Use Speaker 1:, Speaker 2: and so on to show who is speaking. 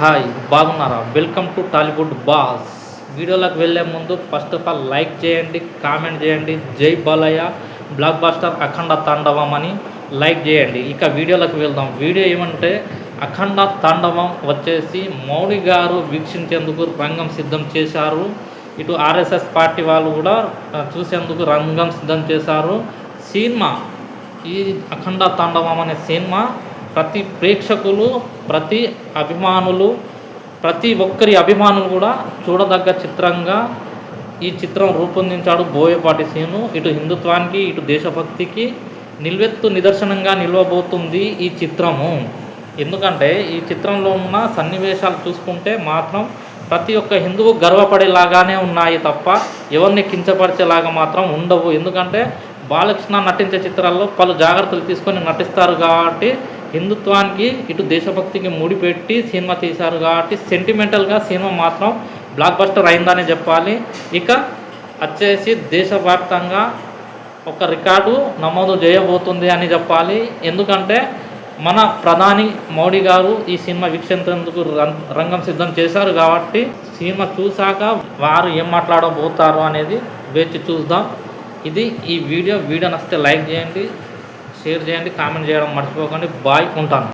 Speaker 1: Hi బాగున్నారా? Welcome to Tollywood boss వీడియోలోకి వెళ్ళే ముందు ఫస్ట్ ఆఫ్ ఆల్ లైక్ చేయండి కామెంట్ చేయండి. జై బాలయ్య బ్లాక్ బాస్టర్ అఖండ తాండవం అని లైక్ చేయండి. ఇక వీడియోలోకి వెళ్దాం. వీడియో ఏమంటే అఖండ తాండవం వచ్చేసి మౌడి గారు వీక్షించేందుకు రంగం సిద్ధం చేశారు. ఇటు ఆర్ఎస్ఎస్ పార్టీ వాళ్ళు కూడా చూసేందుకు రంగం సిద్ధం చేశారు. సినిమా ఈ అఖండ తాండవం అనే సినిమా ప్రతి ప్రేక్షకులు ప్రతి అభిమానులు ప్రతి ఒక్కరి అభిమానులు కూడా చూడదగ్గ చిత్రంగా ఈ చిత్రం రూపొందించాడు బోయపాటి సీను. ఇటు హిందుత్వానికి ఇటు దేశభక్తికి నిల్వెత్తు నిదర్శనంగా నిలవబోతుంది ఈ చిత్రము. ఎందుకంటే ఈ చిత్రంలో ఉన్న సన్నివేశాలు చూసుకుంటే మాత్రం ప్రతి ఒక్క హిందువు గర్వపడేలాగానే ఉన్నాయి తప్ప ఎవరిని కించపరిచేలాగా మాత్రం ఉండవు. ఎందుకంటే బాలకృష్ణ నటించే చిత్రాల్లో పలు జాగ్రత్తలు తీసుకొని నటిస్తారు కాబట్టి హిందుత్వానికి ఇటు దేశభక్తికి ముడిపెట్టి సినిమా తీశారు కాబట్టి సెంటిమెంటల్గా సినిమా మాత్రం బ్లాక్ బస్టర్ అయిందని చెప్పాలి. ఇక వచ్చేసి దేశవ్యాప్తంగా ఒక రికార్డు నమోదు చేయబోతుంది అని చెప్పాలి. ఎందుకంటే మన ప్రధాని మోడీ గారు ఈ సినిమా వీక్షించేందుకు రం- రంగం సిద్ధం చేశారు కాబట్టి సినిమా చూశాక వారు ఏం మాట్లాడబోతారు అనేది వేచి చూద్దాం. ఇది ఈ వీడియో. వీడియో నచ్చితే లైక్ చేయండి. షేర్ చేయండి కామెంట్ చేయడం మర్చిపోకండి బాయ్ ఉంటాను.